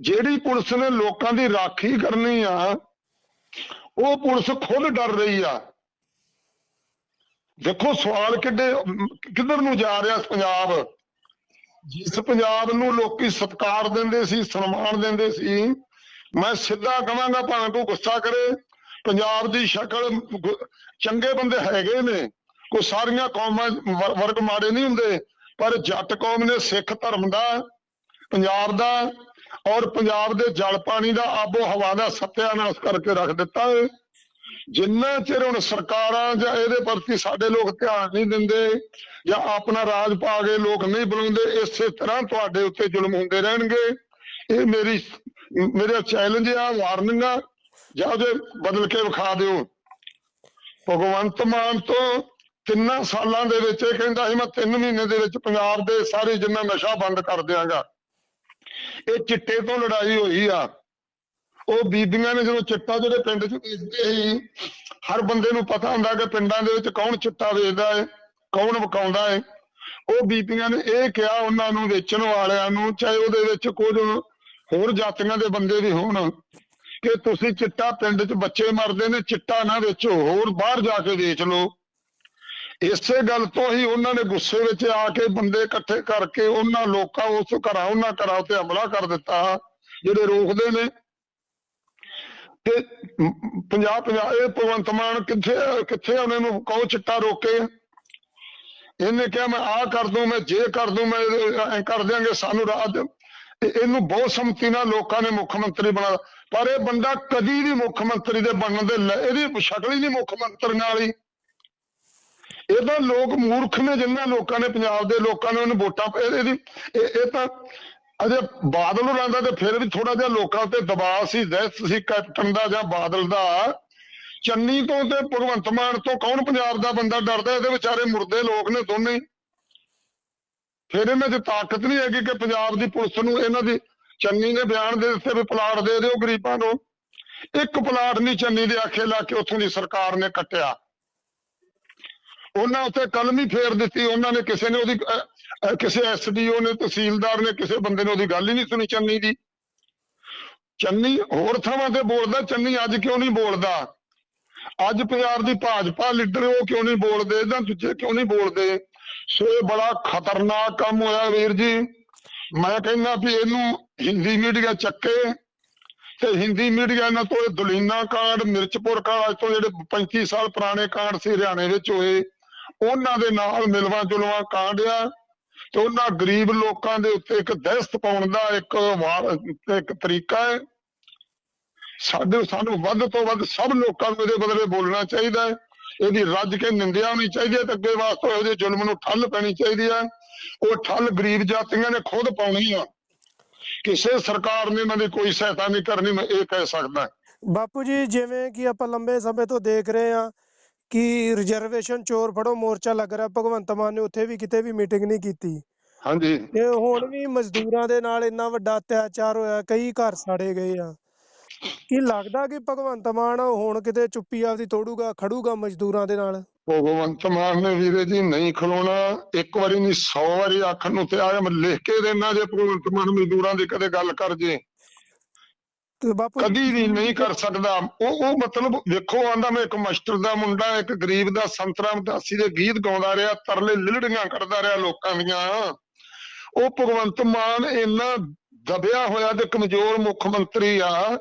ਜਿਹੜੀ ਪੁਲਿਸ ਨੇ ਲੋਕਾਂ ਦੀ ਰਾਖੀ ਕਰਨੀ ਆ, ਉਹ ਪੁਲਿਸ ਖੁਦ ਡਰ ਰਹੀ ਆ। ਦੇਖੋ ਸਵਾਲ ਕਿੱਡੇ, ਕਿੱਧਰ ਨੂੰ ਜਾ ਰਿਹਾ ਪੰਜਾਬ? ਜਿਸ ਪੰਜਾਬ ਨੂੰ ਲੋਕੀ ਸਤਿਕਾਰ ਦਿੰਦੇ ਸੀ, ਸਨਮਾਨ ਦਿੰਦੇ ਸੀ, ਮੈਂ ਸਿੱਧਾ ਕਹਾਂਗਾ ਭਾਵੇਂ ਕੋਈ ਗੁੱਸਾ ਕਰੇ, ਪੰਜਾਬ ਦੀ ਸ਼ਕਲ ਚੰਗੇ ਬੰਦੇ ਹੈਗੇ ਨੇ, ਕੋਈ ਸਾਰੀਆਂ ਕੌਮਾਂ ਵਰਗ ਮਾੜੇ ਨਹੀਂ ਹੁੰਦੇ, ਪਰ ਜੱਟ ਕੌਮ ਨੇ ਸਿੱਖ ਧਰਮ ਦਾ, ਪੰਜਾਬ ਦਾ ਔਰ ਪੰਜਾਬ ਦੇ ਜਲ ਪਾਣੀ ਦਾ ਆਬੋ ਹਵਾ ਦਾ ਸਤਿਆਨਾਸ਼ ਕਰਕੇ ਰੱਖ ਦਿੱਤਾ ਹੈ ਜਿੰਨਾ ਚਿਰ ਹੁਣ ਸਰਕਾਰਾਂ ਜਾਂ ਇਹਦੇ ਪ੍ਰਤੀ ਸਾਡੇ ਲੋਕ ਧਿਆਨ ਨਹੀਂ ਦਿੰਦੇ ਜਾਂ ਆਪਣਾ ਰਾਜ ਪਾ ਕੇ ਲੋਕ ਨਹੀਂ ਬੁਲਾਉਂਦੇ, ਇਸੇ ਤਰ੍ਹਾਂ ਤੁਹਾਡੇ ਉੱਤੇ ਜ਼ੁਲਮ ਹੁੰਦੇ ਰਹਿਣਗੇ। ਇਹ ਮੇਰੀ, ਮੇਰਾ ਚੈਲੰਜ ਆ ਵਾਰਨਿੰਗ ਆ। ਜਾਂ ਜੇ ਬਦਲ ਕੇ ਵਿਖਾ ਦਿਓ। ਭਗਵੰਤ ਮਾਨ ਤੋਂ ਤਿੰਨਾਂ ਸਾਲਾਂ ਦੇ ਵਿੱਚ ਇਹ ਕਹਿੰਦਾ ਸੀ, ਮੈਂ 3 ਮਹੀਨੇ ਦੇ ਵਿੱਚ ਪੰਜਾਬ ਦੇ ਸਾਰੇ ਜਿੰਨਾ ਨਸ਼ਾ ਬੰਦ ਕਰ ਦਿਆਂਗਾ। ਇਹ ਚਿੱਟੇ ਤੋਂ ਲੜਾਈ ਹੋਈ ਆ। ਉਹ ਬੀਬੀਆਂ ਨੇ ਜਦੋਂ ਚਿੱਟਾ ਜਿਹੜੇ ਪਿੰਡ 'ਚ ਵੇਚਦੇ ਸੀ, ਹਰ ਬੰਦੇ ਨੂੰ ਪਤਾ ਹੁੰਦਾ ਕਿ ਪਿੰਡਾਂ ਦੇ ਵਿੱਚ ਕੌਣ ਚਿੱਟਾ ਵੇਚਦਾ ਹੈ ਕੌਣ ਵਿਕਾਉਂਦਾ ਹੈ ਉਹ ਬੀਬੀਆਂ ਨੇ ਇਹ ਕਿਹਾ ਉਹਨਾਂ ਨੂੰ ਵੇਚਣ ਵਾਲਿਆਂ ਨੂੰ, ਚਾਹੇ ਉਹਦੇ ਵਿੱਚ ਕੁਝ ਹੋਰ ਜਾਤੀਆਂ ਦੇ ਬੰਦੇ ਵੀ ਹੋਣ, ਕਿ ਤੁਸੀਂ ਚਿੱਟਾ ਪਿੰਡ 'ਚ ਬੱਚੇ ਮਰਦੇ ਨੇ, ਚਿੱਟਾ ਨਾ ਵੇਚੋ, ਹੋਰ ਬਾਹਰ ਜਾ ਕੇ ਵੇਚ ਲਓ। ਇਸੇ ਗੱਲ ਤੋਂ ਹੀ ਉਹਨਾਂ ਨੇ ਗੁੱਸੇ ਵਿੱਚ ਆ ਕੇ ਬੰਦੇ ਇਕੱਠੇ ਕਰਕੇ ਉਹਨਾਂ ਲੋਕਾਂ ਉਸ ਘਰਾਂ, ਉਹਨਾਂ ਘਰਾਂ ਉੱਤੇ ਹਮਲਾ ਕਰ ਦਿੱਤਾ, ਜਿਹੜੇ ਰੋਕਦੇ ਨੇ। ਤੇ ਪੰਜਾਬ ਪੰਜਾਬ ਇਹ ਭਗਵੰਤ ਮਾਨ ਕਿੱਥੇ ਕਿੱਥੇ ਆ? ਉਹਨਾਂ ਨੂੰ ਕਹੋ ਚਿੱਟਾ ਰੋਕੇ? ਇਹਨੇ ਕਿਹਾ, ਮੈਂ ਆਹ ਕਰ ਦੂੰ, ਮੈਂ ਜੇ ਕਰ ਦੂੰ, ਮੈਂ ਐ ਕਰ ਦਿਆਂਗੇ, ਸਾਨੂੰ ਰਾਜ ਤੇ ਇਹਨੂੰ ਬਹੁਤ ਸੰਮਤੀ ਨਾਲ ਲੋਕਾਂ ਨੇ ਮੁੱਖ ਮੰਤਰੀ ਬਣਾ ਪਰ ਇਹ ਬੰਦਾ ਕਦੀ ਵੀ ਮੁੱਖ ਮੰਤਰੀ ਦੇ ਬਣਨ ਦੇ ਲੈ- ਇਹਦੀ ਸ਼ਕਲ ਹੀ ਨਹੀਂ ਮੁੱਖ ਮੰਤਰੀ ਇਹ ਤਾਂ ਲੋਕ ਮੂਰਖ ਨੇ ਜਿਨ੍ਹਾਂ ਲੋਕਾਂ ਨੇ ਪੰਜਾਬ ਦੇ ਲੋਕਾਂ ਨੇ ਉਹਨੂੰ ਵੋਟਾਂ ਪ- ਇਹ- ਇਹਦੀ ਇਹ ਤਾਂ ਅਜੇ ਬਾਦਲ ਨੂੰ ਰਹਿੰਦਾ ਤੇ ਫਿਰ ਵੀ ਥੋੜਾ ਜਿਹਾ ਲੋਕਾਂ ਉੱਤੇ ਦਬਾਅ ਸੀ, ਦਹਿਸ਼ਤ ਸੀ, ਕੈਪਟਨ ਦਾ ਜਾਂ ਬਾਦਲ ਦਾ। ਚੰਨੀ ਤੋਂ ਤੇ ਭਗਵੰਤ ਮਾਨ ਤੋਂ ਕੌਣ ਪੰਜਾਬ ਦਾ ਬੰਦਾ ਡਰਦਾ? ਇਹਦੇ ਵਿਚਾਰੇ ਮੁਰਦੇ ਲੋਕ ਨੇ ਦੋਨੇ। ਹੀ। ਫਿਰ ਇਹਨਾਂ 'ਚ ਤਾਕਤ ਨਹੀਂ ਹੈਗੀ ਕਿ ਪੰਜਾਬ ਦੀ ਪੁਲਿਸ ਨੂੰ ਇਹਨਾਂ ਦੀ ਚੰਨੀ ਨੇ ਬਿਆਨ ਦੇ ਦਿੱਤੇ ਵੀ ਪਲਾਟ ਦੇ ਦਿਓ ਗਰੀਬਾਂ ਨੂੰ ਇੱਕ ਪਲਾਟ ਨਹੀਂ ਚੰਨੀ ਦੇ ਆਖੇ ਲਾ ਕੇ ਉੱਥੋਂ ਦੀ ਸਰਕਾਰ ਨੇ ਕੱਟਿਆ। ਉਹਨਾਂ ਉੱਤੇ ਕਲਮੀ ਫੇਰ ਦਿੱਤੀ ਉਹਨਾਂ ਨੇ ਕਿਸੇ ਨੇ ਉਹਦੀ ਅਹ, ਅਹ, ਕਿਸੇ ਐਸਡੀਓ ਨੇ ਤਹਿਸੀਲਦਾਰ ਨੇ ਕਿਸੇ ਬੰਦੇ ਨੇ ਉਹਦੀ ਗੱਲ ਹੀ ਨਹੀਂ ਸੁਣੀ ਚੰਨੀ ਦੀ। ਚੰਨੀ ਹੋਰ ਥਾਵਾਂ ਤੇ ਬੋਲਦਾ ਚੰਨੀ ਅੱਜ ਕਿਉਂ ਨਹੀਂ ਬੋਲਦਾ? ਅੱਜ ਪੰਜਾਬ ਦੀ ਭਾਜਪਾ ਲੀਡਰ ਉਹ ਕਿਉਂ ਨਹੀਂ ਬੋਲਦੇ? ਜਾਂ ਦੂਜੇ ਕਿਉਂ ਨਹੀਂ ਬੋਲਦੇ? ਸੋ ਇਹ ਬੜਾ ਖਤਰਨਾਕ ਕੰਮ ਹੋਇਆ ਵੀਰ ਜੀ। ਮੈਂ ਕਹਿੰਦਾ ਵੀ ਇਹਨੂੰ ਹਿੰਦੀ ਮੀਡੀਆ ਚੱਕੇ ਤੇ ਹਿੰਦੀ ਮੀਡੀਆ ਇਹਨਾਂ ਤੋਂ ਇਹ ਦਲੀਨਾ ਕਾਂਡ ਮਿਰਚਪੁਰ ਕਾਂਡ ਅੱਜ ਤੋਂ ਜਿਹੜੇ 35 ਸਾਲ ਪੁਰਾਣੇ ਕਾਂਡ ਸੀ ਹਰਿਆਣੇ ਵਿੱਚ ਹੋਏ। ਉਹਨਾਂ ਦੇ ਨਾਲ ਮਿਲਵਾ ਜੁਲਵਾ ਕਾਂਡ ਤੇ ਉਹਨਾਂ ਗਰੀਬ ਲੋਕਾਂ ਦੇ ਉੱਤੇ ਇੱਕ ਦਹਿਸ਼ਤ ਪਾਉਣ ਦਾ ਇੱਕ ਇੱਕ ਤਰੀਕਾ ਹੈ। ਸਾਡੇ, ਸਾਨੂੰ ਵੱਧ ਤੋਂ ਵੱਧ ਸਭ ਲੋਕਾਂ ਨੂੰ ਇਹਦੇ ਬਦਲੇ ਬੋਲਣਾ ਚਾਹੀਦਾ ਹੈ। ਇਹਦੀ ਰੱਜ ਕੇ ਨਿੰਦਿਆ ਹੋਣੀ ਚਾਹੀਦੀ ਹੈ ਤੇ ਅੱਗੇ ਵਾਸਤੇ ਇਹੋ ਜਿਹੇ ਜ਼ੁਲਮ ਨੂੰ ਠੱਲ ਪੈਣੀ ਚਾਹੀਦੀ ਹੈ। ਉਹ ਠੱਲ ਗਰੀਬ ਜਾਤੀਆਂ ਨੇ ਖੁਦ ਪਾਉਣੀ ਆ। ਕਿਸੇ ਸਰਕਾਰ ਨੇ ਇਹਨਾਂ ਦੀ ਕੋਈ ਸਹਾਇਤਾ ਨਹੀਂ ਕਰਨੀ, ਮੈਂ ਇਹ ਕਹਿ ਸਕਦਾ। ਬਾਪੂ ਜੀ, ਜਿਵੇਂ ਕਿ ਆਪਾਂ ਲੰਬੇ ਸਮੇਂ ਤੋਂ ਦੇਖ ਰਹੇ ਹਾਂ ਕਿ ਰਿਜ਼ਰਵੇਸ਼ਨ ਚੋਰ ਫੜੋ ਮੋਰਚਾ ਲੱਗ ਰਿਹਾ ਭਗਵੰਤ ਮਾਨ ਨੇ ਉੱਥੇ ਵੀ ਕਿਤੇ ਵੀ ਮੀਟਿੰਗ ਨਹੀਂ ਕੀਤੀ। ਹਾਂਜੀ। ਤੇ ਹੁਣ ਵੀ ਮਜ਼ਦੂਰਾਂ ਦੇ ਨਾਲ ਇੰਨਾ ਵੱਡਾ ਅਤਿਆਚਾਰ ਹੋਇਆ ਕਈ ਘਰ ਸਾੜੇ ਗਏ ਆ। ਕੀ ਲੱਗਦਾ ਕਿ ਭਗਵੰਤ ਮਾਨ ਹੁਣ ਕਿਤੇ ਚੁੱਪੀ ਆਪਦੀ ਤੋੜੂਗਾ ਖੜੂਗਾ ਮਜ਼ਦੂਰਾਂ ਦੇ ਨਾਲ? ਭਗਵੰਤ ਮਾਨ ਨੇ ਵੀਰੇ ਜੀ ਨਹੀਂ ਖਲੋਣਾ ਇੱਕ ਵਾਰੀ ਨਹੀਂ 100 ਵਾਰੀ ਆਖਣ ਨੂੰ ਤੇ ਆਇਆ ਮੈਂ ਲਿਖ ਕੇ ਦੇਣਾ ਜੇ ਭਗਵੰਤ ਮਾਨ ਮਜ਼ਦੂਰਾਂ ਦੀ ਕਦੇ ਗੱਲ ਕਰ ਜੇ। ਤੇ ਬਾਪੂ ਜੀ, ਕਦੀ ਵੀ ਨਹੀਂ ਕਰ ਸਕਦਾ। ਉਹ ਉਹ ਮਤਲਬ ਵੇਖੋ ਆਂਦਾ ਮੈਂ ਇੱਕ ਮਾਸਟਰ ਦਾ ਮੁੰਡਾ ਇੱਕ ਗਰੀਬ ਦਾ ਸੰਤਰਾ ਮਦਾਸੀ ਦੇ ਗੀਤ ਗਾਉਂਦਾ ਰਿਹਾ ਤਰਲੇ ਲਿਲੜੀਆਂ ਕੱਢਦਾ ਰਿਹਾ ਲੋਕਾਂ ਦੀਆਂ। ਉਹ ਭਗਵੰਤ ਮਾਨ ਇੰਨਾ ਦਬਿਆ ਹੋਇਆ ਤੇ ਕਮਜ਼ੋਰ ਮੁੱਖ ਮੰਤਰੀ ਆ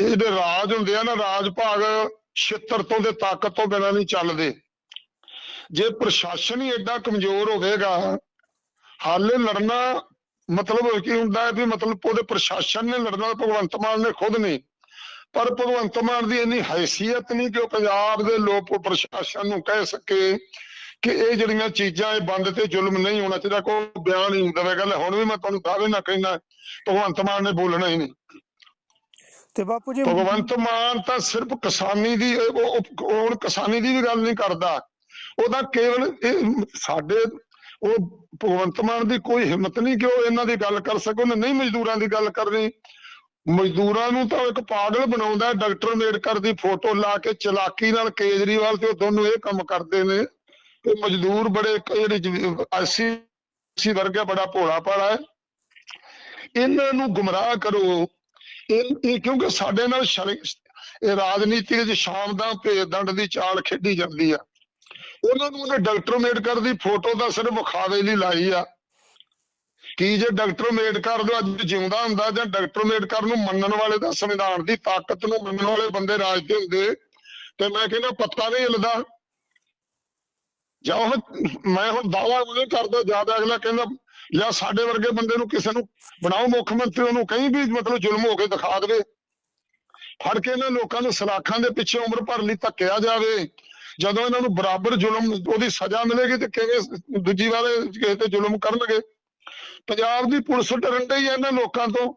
ਇਹਦੇ ਰਾਜ ਹੁੰਦੇ ਆ ਨਾ ਰਾਜ ਭਾਗ ਛਿੱਤਰ ਤੋਂ ਤੇ ਤਾਕਤ ਤੋਂ ਬਿਨਾਂ ਨਹੀਂ ਚੱਲਦੇ। ਜੇ ਪ੍ਰਸ਼ਾਸਨ ਹੀ ਐਡਾ ਕਮਜ਼ੋਰ ਹੋਵੇਗਾ ਹਾਲੇ ਲੜਨਾ ਮਤਲਬ ਕੀ ਹੁੰਦਾ ਹੈ ਵੀ ਮਤਲਬ ਉਹਦੇ ਪ੍ਰਸ਼ਾਸਨ ਨੇ ਲੜਨਾ ਭਗਵੰਤ ਮਾਨ ਨੇ ਖੁਦ ਨਹੀਂ। ਪਰ ਭਗਵੰਤ ਮਾਨ ਦੀ ਇੰਨੀ ਹੈਸੀਅਤ ਨਹੀਂ ਕਿ ਉਹ ਪੰਜਾਬ ਦੇ ਲੋਕ ਪ੍ਰਸ਼ਾਸਨ ਨੂੰ ਕਹਿ ਸਕੇ ਕਿ ਇਹ ਜਿਹੜੀਆਂ ਚੀਜ਼ਾਂ ਇਹ ਬੰਦ ਤੇ ਜ਼ੁਲਮ ਨਹੀਂ ਹੋਣਾ ਚਾਹੀਦਾ ਕੋਈ ਬਿਆਨ ਹੀ ਦੇਵੇਗਾ। ਲੈ ਹੁਣ ਵੀ ਮੈਂ ਤੁਹਾਨੂੰ ਦਾਅਵੇ ਨਾਲ ਕਹਿਣਾ ਭਗਵੰਤ ਮਾਨ ਨੇ ਬੋਲਣਾ ਹੀ ਨਹੀਂ। ਤੇ ਬਾਪੂ ਜੀ ਭਗਵੰਤ ਮਾਨ ਤਾਂ ਸਿਰਫ ਕਿਸਾਨੀ ਦੀ ਹੁਣ ਕਿਸਾਨੀ ਦੀ ਵੀ ਗੱਲ ਨਹੀਂ ਕਰਦਾ। ਉਹ ਤਾਂ ਕੇਵਲ ਸਾਡੇ ਉਹ ਭਗਵੰਤ ਮਾਨ ਦੀ ਕੋਈ ਹਿੰਮਤ ਨਹੀਂ ਕਿ ਉਹ ਇਹਨਾਂ ਦੀ ਗੱਲ ਕਰ ਸਕੇ ਉਹਨੇ ਨਹੀਂ ਮਜ਼ਦੂਰਾਂ ਦੀ ਗੱਲ ਕਰਨੀ। ਮਜ਼ਦੂਰਾਂ ਨੂੰ ਤਾਂ ਇੱਕ ਪਾਗਲ ਬਣਾਉਂਦਾ ਹੈ। ਡਾਕਟਰ ਅੰਬੇਡਕਰ ਦੀ ਫੋਟੋ ਲਾ ਕੇ ਚਲਾਕੀ ਨਾਲ ਕੇਜਰੀਵਾਲ ਤੇ ਉਹ ਦੋਨੋਂ ਇਹ ਕੰਮ ਕਰਦੇ ਨੇ। ਕਿ ਮਜ਼ਦੂਰ ਬੜੇ ਜਿਹੜੇ ਐਸੀ ਐਸੀ ਵਰਗਾ ਬੜਾ ਭੋਲਾ ਭਾਲਾ ਹੈ। ਇਹਨਾਂ ਨੂੰ ਗੁੰਮਰਾਹ ਕਰੋ। ਇਹ ਕਿਉਂਕਿ ਸਾਡੇ ਨਾਲ ਇਹ ਰਾਜਨੀਤੀ ਵਿੱਚ ਸ਼ਾਮ ਦਾ ਭੇਦ ਦੰਡ ਦੀ ਚਾਲ ਖੇਡੀ ਜਾਂਦੀ ਆ। ਉਹਨਾਂ ਨੂੰ ਉਹਨੇ ਡਾਕਟਰ ਅੰਬੇਡਕਰ ਦੀ ਫੋਟੋ ਦਾ ਸਿਰਫ ਵਿਖਾਵੇ ਲਈ ਲਾਈ ਆ। ਕੀ ਜੇ ਡਾਕਟਰ ਅੰਬੇਡਕਰ ਦਾ ਅੱਜ ਜਿਉਂਦਾ ਹੁੰਦਾ ਜਾਂ ਡਾਕਟਰ ਅੰਬੇਡਕਰ ਨੂੰ ਮੰਨਣ ਵਾਲੇ ਦਾ ਸੰਵਿਧਾਨ ਦੀ ਤਾਕਤ ਨੂੰ ਮੰਨਣ ਵਾਲੇ ਬੰਦੇ ਰਾਜ ਤੇ ਹੁੰਦੇ, ਤੇ ਮੈਂ ਕਹਿੰਦਾ ਪੱਤਾ ਨਹੀਂ ਹਿੱਲਦਾ। ਜਾਂ ਹੁਣ ਮੈਂ ਹੁਣ ਦਾਵਾ ਨਹੀਂ ਕਰਦਾ ਜ਼ਿਆਦਾ ਅਗਲਾ ਕਹਿੰਦਾ, ਜਾਂ ਸਾਡੇ ਵਰਗੇ ਬੰਦੇ ਨੂੰ ਕਿਸੇ ਨੂੰ ਬਣਾਓ ਮੁੱਖ ਮੰਤਰੀ, ਉਹਨੂੰ ਕहीं ਵੀ ਮਤਲਬ ਜ਼ੁਲਮ ਹੋ ਕੇ ਦਿਖਾ ਦੇਵੇ। ਫੜ ਕੇ ਇਹਨਾਂ ਲੋਕਾਂ ਨੂੰ ਸਲਾਖਾਂ ਦੇ ਪਿੱਛੇ ਉਮਰ ਭਰ ਲਈ ਧੱਕਿਆ ਜਾਵੇ। ਜਦੋਂ ਇਹਨਾਂ ਨੂੰ ਬਰਾਬਰ ਜ਼ੁਲਮ ਉਹਦੀ ਸਜ਼ਾ ਮਿਲੇਗੀ ਤੇ ਕਿਵੇਂ ਦੂਜੀ ਵਾਰ ਕਿਸੇ ਤੇ ਜ਼ੁਲਮ ਕਰਨਗੇ? ਪੰਜਾਬ ਦੀ ਪੁਲਿਸ ਡਰਨ ਡਈ ਇਹਨਾਂ ਲੋਕਾਂ ਤੋਂ।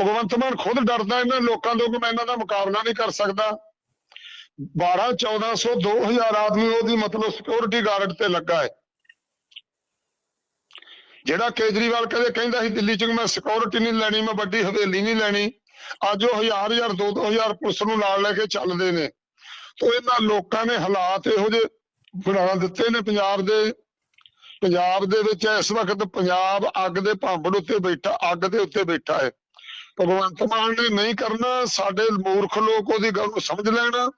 ਭਗਵੰਤ ਮਾਨ ਖੁਦ ਡਰਦਾ ਇਹਨਾਂ ਲੋਕਾਂ ਤੋਂ ਕਿ ਮੈਂ ਇਹਨਾਂ ਦਾ ਮੁਕਾਬਲਾ ਨਹੀਂ ਕਰ ਸਕਦਾ। 12 1400 2000 ਆਦਮੀ ਉਹਦੀ ਮਤਲਬ ਸਿਕਿਉਰਿਟੀ ਗਾਰਡ ਤੇ ਲੱਗਾ ਹੈ। ਜਿਹੜਾ ਕੇਜਰੀਵਾਲ ਕਦੇ ਕਹਿੰਦਾ ਸੀ ਦਿੱਲੀ ਚ ਮੈਂ ਸਿਕਿਉਰਿਟੀ ਨਹੀਂ ਲੈਣੀ, ਮੈਂ ਵੱਡੀ ਹਵੇਲੀ ਨਹੀਂ ਲੈਣੀ, ਅੱਜ ਉਹ ਹਜ਼ਾਰ ਹਜ਼ਾਰ ਦੋ ਦੋ ਹਜ਼ਾਰ ਪੁਲਿਸ ਨੂੰ ਨਾਲ ਲੈ ਕੇ ਚੱਲਦੇ ਨੇ। ਤੋ ਇਹਨਾਂ ਲੋਕਾਂ ਨੇ ਹਾਲਾਤ ਇਹੋ ਜਿਹੇ ਬਣਾ ਦਿੱਤੇ ਨੇ ਪੰਜਾਬ ਦੇ ਪੰਜਾਬ ਦੇ ਵਿੱਚ ਇਸ ਵਕਤ ਪੰਜਾਬ ਅੱਗ ਦੇ ਭਾਂਬੜ ਉੱਤੇ ਬੈਠਾ, ਅੱਗ ਦੇ ਉੱਤੇ ਬੈਠਾ ਹੈ। ਭਗਵੰਤ ਮਾਨ ਨੇ ਨਹੀਂ ਕਰਨਾ, ਸਾਡੇ ਮੂਰਖ ਲੋਕ ਉਹਦੀ ਗੱਲ ਨੂੰ ਸਮਝ ਲੈਣਾ।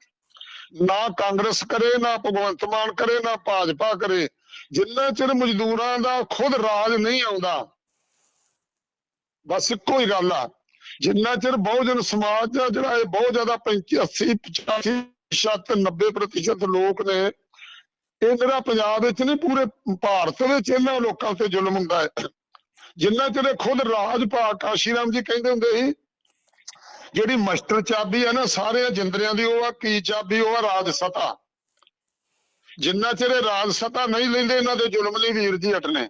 ਨਾ ਕਾਂਗਰਸ ਕਰੇ, ਨਾ ਭਗਵੰਤ ਮਾਨ ਕਰੇ, ਨਾ ਭਾਜਪਾ ਕਰੇ। ਜਿੰਨਾ ਚਿਰ ਮਜ਼ਦੂਰਾਂ ਦਾ ਖੁਦ ਰਾਜ ਨਹੀਂ ਆਉਂਦਾ, ਬਸ ਇੱਕੋ ਹੀ ਗੱਲ ਆ। ਜਿੰਨਾ ਚਿਰ ਬਹੁਜਨ ਸਮਾਜ ਦਾ ਜਿਹੜਾ ਇਹ ਬਹੁਤ ਜ਼ਿਆਦਾ 35 80 85 ਸ਼ਤ 90 ਪ੍ਰਤੀਸ਼ਤ ਲੋਕ ਨੇ। ਇਹ ਜਿਹੜਾ ਪੰਜਾਬ ਵਿੱਚ ਨਹੀਂ, ਪੂਰੇ ਭਾਰਤ ਵਿੱਚ ਇਹਨਾਂ ਲੋਕਾਂ ਤੇ ਜ਼ੁਲਮ ਹੁੰਦਾ ਹੈ। ਜਿੰਨਾ ਚਿਰ ਖੁਦ ਰਾਜ ਭਾ ਕਾਸ਼ੀ ਜੀ ਕਹਿੰਦੇ ਹੁੰਦੇ ਸੀ, ਜਿਹੜੀ ਮਸਟਰ ਚਾਬੀ ਹੈ ਨਾ ਸਾਰੇ ਜਿੰਦਰਿਆਂ ਦੀ ਉਹ ਆ, ਕੀ ਚਾਬੀ, ਉਹ ਆ, ਰਾਜ ਸਤਾ। ਜਿੰਨਾ ਚਿਰ ਰਾਜ ਸਤਾ ਨਹੀਂ ਲੈਂਦੇ, ਇਹਨਾਂ ਦੇ ਜ਼ੁਲਮ ਲਈ ਵੀਰ ਜੀ ਹਟਨੇ।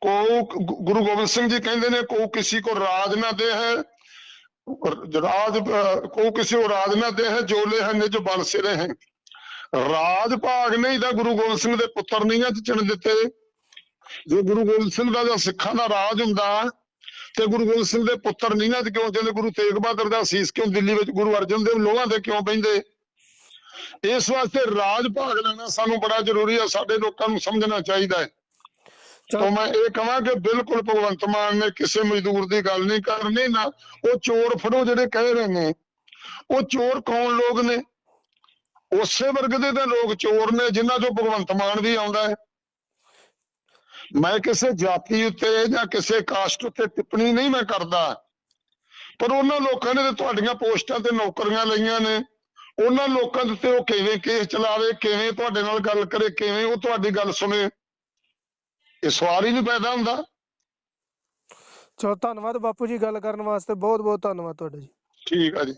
ਕੋ ਗੁਰੂ ਗੋਬਿੰਦ ਸਿੰਘ ਜੀ ਕਹਿੰਦੇ ਨੇ, ਕੋ ਕਿਸੇ ਕੋ ਰਾਜ ਨਾ ਦੇ ਹੈ ਰਾਜ ਅਹ, ਕੋ ਕਿਸੇ ਕੋ ਰਾਜ ਨਾ ਦੇ ਹੈ ਜੋ ਲੈ ਹੈ ਨਿਜ ਬਲ ਸਿਰੇ ਹੈ ਰਾਜ ਭਾਗ ਨਹੀਂ ਤਾਂ ਗੁਰੂ ਗੋਬਿੰਦ ਸਿੰਘ ਦੇ ਪੁੱਤਰ ਨਹੀਂ ਆ ਚਿਣ ਦਿੱਤੇ। ਜੇ ਗੁਰੂ ਗੋਬਿੰਦ ਸਿੰਘ ਦਾ ਜਾਂ ਸਿੱਖਾਂ ਦਾ ਰਾਜ ਹੁੰਦਾ ਤੇ ਗੁਰੂ ਗੋਬਿੰਦ ਸਿੰਘ ਦੇ ਪੁੱਤਰ ਨਹੀਂ ਨਾ ਕਿਉਂ ਚੰਦੇ? ਗੁਰੂ ਤੇਗ ਬਹਾਦਰ ਦਾ ਸੀਸ ਕਿਉਂ ਦਿੱਲੀ ਵਿੱਚ ਗੁਰੂ ਅਰਜਨ ਦੇਵ ਲੋਹਾਂ ਤੇ ਕਿਉਂ ਬੈਂਦੇ ਇਸ ਵਾਸਤੇ ਰਾਜ ਭਾਗ ਲੈਣਾ ਸਾਨੂੰ ਬੜਾ ਜ਼ਰੂਰੀ ਹੈ ਸਾਡੇ ਲੋਕਾਂ ਨੂੰ ਸਮਝਣਾ ਚਾਹੀਦਾ ਹੈ। ਤਾਂ ਮੈਂ ਇਹ ਕਹਾਂ ਕਿ ਬਿਲਕੁਲ ਭਗਵੰਤ ਮਾਨ ਨੇ ਕਿਸੇ ਮਜ਼ਦੂਰ ਦੀ ਗੱਲ ਨਹੀਂ ਕਰਨੀ ਨਾ, ਉਹ ਚੋਰ ਫੜੋ ਜਿਹੜੇ ਕਹਿ ਰਹੇ ਨੇ। ਉਹ ਚੋਰ ਕੌਣ ਲੋਕ ਨੇ? ਉਸੇ ਵਰਗ ਦੇ ਤਾਂ ਲੋਕ ਚੋਰ ਨੇ ਜਿਨ੍ਹਾਂ ਚੋਂ ਭਗਵੰਤ ਮਾਨ ਵੀ ਆਉਂਦਾ ਹੈ। ਮੈਂ ਕਿਸੇ ਜਾਤੀ ਉੱਤੇ ਜਾਂ ਕਿਸੇ ਕਾਸਟ ਉੱਤੇ ਟਿੱਪਣੀ ਨਹੀਂ ਮੈਂ ਕਰਦਾ। ਪਰ ਉਹਨਾਂ ਲੋਕਾਂ ਨੇ ਤੇ ਤੁਹਾਡੀਆਂ ਪੋਸਟਾਂ ਤੇ ਨੌਕਰੀਆਂ ਲਈਆਂ ਨੇ। ਉਹਨਾਂ ਲੋਕਾਂ ਦੇ ਉੱਤੇ ਉਹ ਕਿਵੇਂ ਕੇਸ ਚਲਾਵੇ, ਕਿਵੇਂ ਤੁਹਾਡੇ ਨਾਲ ਗੱਲ ਕਰੇ, ਕਿਵੇਂ ਉਹ ਤੁਹਾਡੀ ਗੱਲ ਸੁਣੇ। ਇਹ ਸਵਾਲ ਹੀ ਨਹੀਂ ਪੈਦਾ ਹੁੰਦਾ। ਚਲੋ ਧੰਨਵਾਦ ਬਾਪੂ ਜੀ ਗੱਲ ਕਰਨ ਵਾਸਤੇ। ਬਹੁਤ ਬਹੁਤ ਧੰਨਵਾਦ ਤੁਹਾਡਾ ਜੀ। ਠੀਕ ਆ ਜੀ।